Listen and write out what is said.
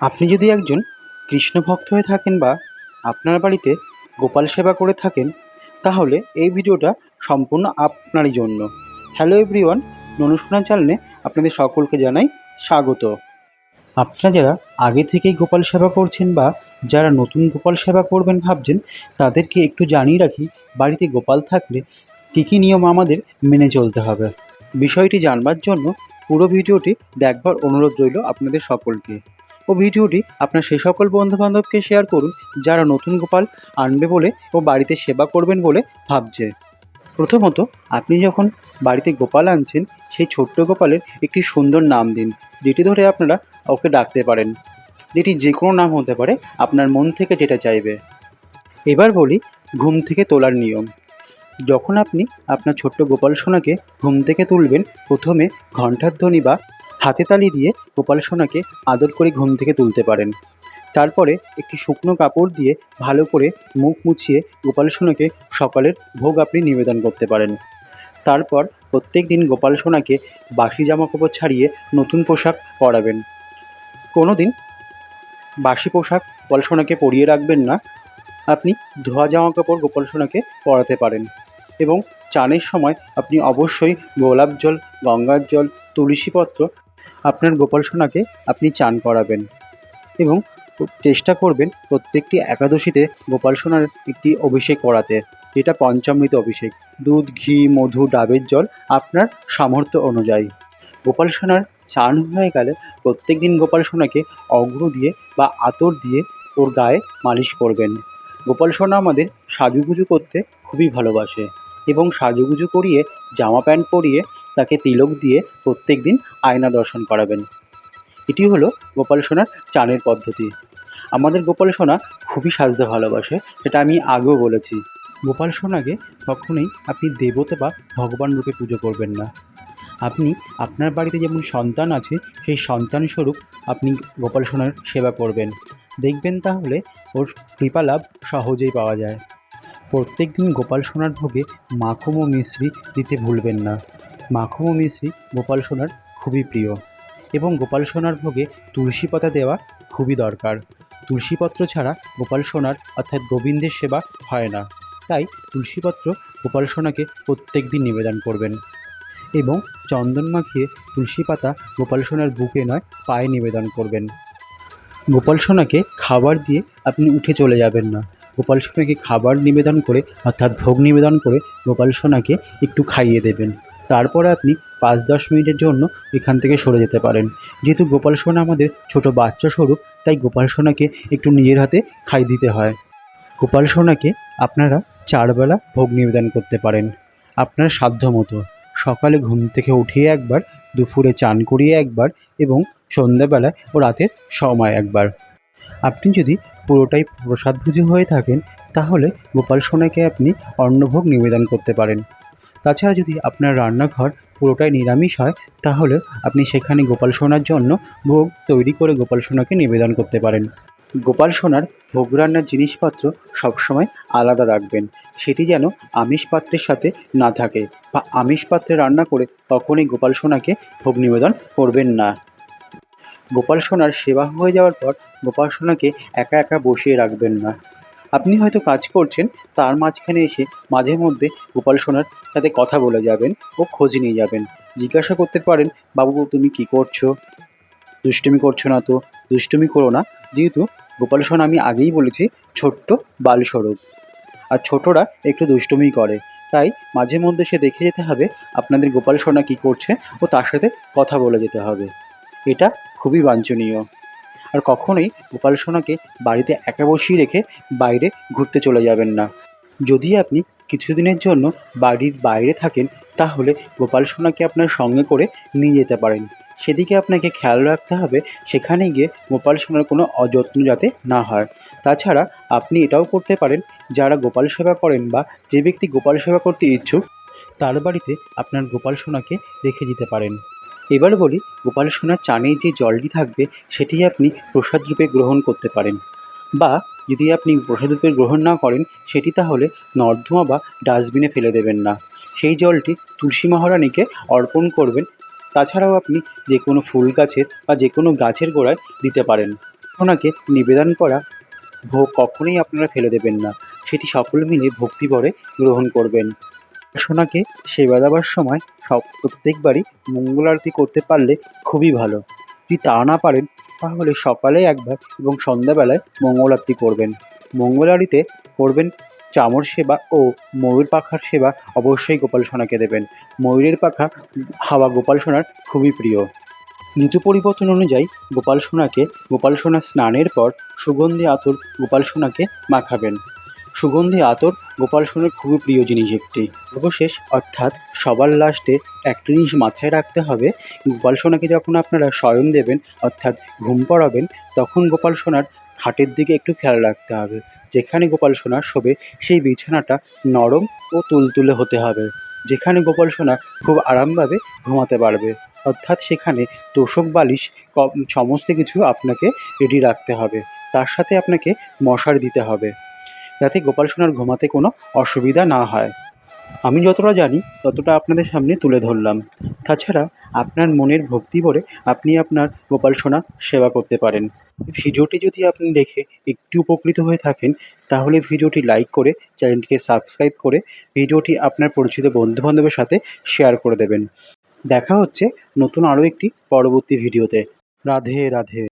আপনি যদি একজন কৃষ্ণ ভক্ত হয়ে থাকেন বা আপনার বাড়িতে গোপাল সেবা করে থাকেন, তাহলে এই ভিডিওটা সম্পূর্ণ আপনারই জন্য। হ্যালো এভরিওয়ান ননুসোনা চ্যানেলে আপনাদের সকলকে জানাই স্বাগত। আপনারা যারা আগে থেকেই গোপাল সেবা করছেন বা যারা নতুন গোপাল সেবা করবেন ভাবছেন, তাদেরকে একটু জানিয়ে রাখি, বাড়িতে গোপাল থাকলে কী কী নিয়ম আমাদের মেনে চলতে হবে। বিষয়টি জানবার জন্য পুরো ভিডিওটি দেখবার অনুরোধ রইল আপনাদের সকলকে। ও ভিডিওটি আপনার সে সকল বন্ধুবান্ধবকে শেয়ার করুন যারা নতুন গোপাল আনবে বলে ও বাড়িতে সেবা করবেন বলে ভাবছে। প্রথমত, আপনি যখন বাড়িতে গোপাল আনছেন, সেই ছোট্ট গোপালের একটি সুন্দর নাম দিন। যেটি ধরে আপনারা ওকে ডাকতে পারেন। যেটি যে কোনো নাম হতে পারে, আপনার মন থেকে যেটা চাইবে। এবার বলি, ঘুম থেকে তোলার নিয়ম। যখন আপনি আপনার ছোট্ট গোপাল সোনাকে ঘুম থেকে তুলবেন, প্রথমে ঘণ্টার ধ্বনি বা হাতে তালি দিয়ে গোপাল সোনাকে আদর করে ঘুম থেকে তুলতে পারেন। তারপরে একটি শুকনো কাপড় দিয়ে ভালো করে মুখ মুছিয়ে গোপাল সোনাকে সকালের ভোগ আপনি নিবেদন করতে পারেন। তারপর প্রত্যেক দিন গোপাল সোনাকে বাসি জামা কাপড় ছাড়িয়ে নতুন পোশাক পরাবেন। কোনো দিন বাসি পোশাক গোপাল সোনাকে পরিয়ে রাখবেন না। আপনি ধোয়া জামা কাপড় গোপাল সোনাকে পরাতে পারেন এবং চানের সময় আপনি অবশ্যই গোলাপ জল, গঙ্গার জল তুলসীপত্র আপনার গোপাল সোনাকে আপনি চান করাবেন এবং চেষ্টা করবেন প্রত্যেকটি একাদশীতে গোপাল সোনার একটি অভিষেক করাতে, যেটা পঞ্চামৃত অভিষেক। দুধ, ঘি, মধু, ডাবের জল আপনার সামর্থ্য অনুযায়ী। গোপাল সোনার চান হয়ে গেলে প্রত্যেক দিন গোপাল সোনাকে অগ্র দিয়ে বা আতর দিয়ে ওর গায়ে মালিশ করবেন। গোপাল সোনা আমাদের সাজুগুজু করতে খুবই ভালোবাসে এবং সাজুগুজু করিয়ে, জামা প্যান্ট পরিয়ে তাকে তিলক দিয়ে প্রত্যেক দিন আয়না দর্শন করাবেন। এটি হলো গোপাল সোনার চানের পদ্ধতি। আমাদের গোপাল সোনা খুবই সাজতে ভালোবাসে, সেটা আমি আগেও বলেছি। গোপাল সোনাকে কখনোই আপনি দেবতা বা ভগবান রূপে পুজো করবেন না। আপনি আপনার বাড়িতে যেমন সন্তান আছে, সেই সন্তান স্বরূপ আপনি গোপাল সোনার সেবা করবেন। দেখবেন তাহলে ওর কৃপা লাভ সহজেই পাওয়া যায়। প্রত্যেক দিন গোপাল সোনার ভোগে মাখন ও মিশ্রি দিতে ভুলবেন না। মাখন ও মিশ্রি গোপাল সোনার খুবই প্রিয় এবং গোপাল সোনার ভোগে তুলসী পাতা দেওয়া খুবই দরকার। তুলসীপত্র ছাড়া গোপাল সোনার অর্থাৎ গোবিন্দের সেবা হয় না। তাই তুলসীপত্র গোপাল সোনাকে প্রত্যেক দিন নিবেদন করবেন এবং চন্দন মাখিয়ে তুলসী পাতা গোপাল সোনার বুকে নয়, পায়ে নিবেদন করবেন। গোপাল সোনাকে খাবার দিয়ে আপনি উঠে চলে যাবেন না। গোপাল সোনাকে খাবার নিবেদন করে অর্থাৎ ভোগ নিবেদন করে গোপাল সোনাকে একটু খাইয়ে দেবেন। তারপরে আপনি পাঁচ দশ মিনিটের জন্য এখান থেকে সরে যেতে পারেন। যেহেতু গোপাল সোনা আমাদের ছোট বাচ্চা স্বরূপ, তাই গোপাল সোনাকে একটু নিজের হাতে খাই দিতে হয়। গোপাল সোনাকে আপনারা চারবেলা ভোগ নিবেদন করতে পারেন। আপনার সাধ্য মতো সকালে ঘুম থেকে উঠিয়ে একবার, দুপুরে চান করিয়ে একবার এবং সন্ধ্যাবেলায় ও রাতের সময় একবার। আপনি যদি পুরোটাই প্রসাদভোজী হয়ে থাকেন, তাহলে গোপাল সোনাকে আপনি অন্নভোগ নিবেদন করতে পারেন। তাছাড়া যদি আপনার রান্নাঘর পুরোটাই নিরামিষ হয়, তাহলে আপনি সেখানে গোপাল সোনার জন্য ভোগ তৈরি করে গোপাল সোনাকে নিবেদন করতে পারেন। গোপাল সোনার ভোগ রান্নার জিনিসপত্র সবসময় আলাদা রাখবেন। সেটি যেন আমিষ পাত্রের সাথে না থাকে বা আমিষ পাত্রে রান্না করে কখনই গোপাল সোনাকে ভোগ নিবেদন করবেন না। গোপাল সোনার সেবা হয়ে যাওয়ার পর গোপাল সোনাকে একা একা বসিয়ে রাখবেন না। আপনি হয়তো কাজ করছেন, তার মাঝখানে এসে মাঝে মধ্যে গোপাল সোনার সাথে কথা বলে যাবেন ও খোঁজ নিয়ে যাবেন। জিজ্ঞাসা করতে পারেন, বাবু, তুমি কি করছ? দুষ্টুমি করছ না তো? দুষ্টুমি করো না, যেহেতু গোপাল সোনা আমি আগেই বলেছি, ছোট্ট বালস্বরূপ। আর ছোটরা একটু দুষ্টুমি করে। তাই মাঝে মধ্যে সে দেখে যেতে হবে, আপনাদের গোপাল সোনা কী করছে ও তার সাথে কথা বলে যেতে হবে। এটা খুবই বাঞ্ছনীয়। আর কখনোই গোপাল সোনাকে বাড়িতে একা বসিয়ে রেখে বাইরে ঘুরতে চলে যাবেন না। যদি আপনি কিছুদিনের জন্য বাড়ির বাইরে থাকেন, তাহলে গোপাল সোনাকে আপনার সঙ্গে করে নিয়ে যেতে পারেন। সেদিকে আপনাকে খেয়াল রাখতে হবে, সেখানে গিয়ে গোপাল সোনার কোনো অযত্ন যাতে না হয়। তাছাড়া আপনি এটাও করতে পারেন, যারা গোপাল সেবা করেন বা যে ব্যক্তি গোপাল সেবা করতে ইচ্ছুক, তার বাড়িতে আপনার গোপাল সোনাকে রেখে দিতে পারেন। এবার বলি, গোপাল সোনার চানে যে জলটি থাকবে সেটি আপনি প্রসাদ রূপে গ্রহণ করতে পারেন। বা, যদি আপনি প্রসাদ রূপে গ্রহণ না করেন, সেটি তাহলে নর্দমা বা ডাস্টবিনে ফেলে দেবেন না। সেই জলটি তুলসী মহারানীকে অর্পণ করবেন। তাছাড়াও আপনি যে কোনো ফুল গাছের বা যে কোনো গাছের গোড়ায় দিতে পারেন। ওনাকে নিবেদন করা ভোগ কখনোই আপনারা ফেলে দেবেন না। সেটি সকল মিলে ভক্তিভরে গ্রহণ করবেন। সোনাকে সেবা দেওয়ার সময় সব প্রত্যেকবারই মঙ্গল আরতি করতে পারলে খুবই ভালো। যদি তা না পারেন, তাহলে সকালে একবার এবং সন্ধ্যাবেলায় মঙ্গল আরতি করবেন। মঙ্গল আরতিতে করবেন চামর সেবা ও ময়ূর পাখার সেবা অবশ্যই গোপাল সোনাকে দেবেন। ময়ূরের পাখা হাওয়া গোপাল সোনার খুবই প্রিয়। ঋতু পরিবর্তন অনুযায়ী গোপাল সোনাকে গোপাল সোনা স্নানের পর সুগন্ধি আতর গোপাল সোনাকে মাখাবেন। সুগন্ধি আতর গোপাল সোনার খুবই প্রিয় জিনিস একটি। সর্বশেষ অর্থাৎ সবার লাস্টে একটা জিনিস মাথায় রাখতে হবে, গোপাল সোনাকে যখন আপনারা শয়ন দেবেন, অর্থাৎ ঘুম পড়াবেন, তখন গোপাল সোনার খাটের দিকে একটু খেয়াল রাখতে হবে, যেখানে গোপাল সোনা শোবে সেই বিছানাটা নরম ও তুলতুলে হতে হবে, যেখানে গোপাল সোনা খুব আরামভাবে ঘুমাতে পারবে, অর্থাৎ সেখানে তোষক বালিশ সমস্ত কিছু আপনাকে রেডি রাখতে হবে, তার সাথে আপনাকে মশারি দিতে হবে। যাতে গোপাল সোনার ঘুমাতে কোনো অসুবিধা না হয়। আমি যতটা জানি, ততটা আপনাদের সামনে তুলে ধরলাম। তাছাড়া আপনার মনের ভক্তি ভরে আপনি আপনার গোপাল সোনা সেবা করতে পারেন। ভিডিওটি যদি আপনি দেখে একটু উপকৃত হয়ে থাকেন, তাহলে ভিডিওটি লাইক করে চ্যানেলটিকে সাবস্ক্রাইব করে ভিডিওটি আপনার পরিচিত বন্ধুবান্ধবের সাথে শেয়ার করে দেবেন। দেখা হচ্ছে নতুন আরও একটি পরবর্তী ভিডিওতে। রাধে রাধে।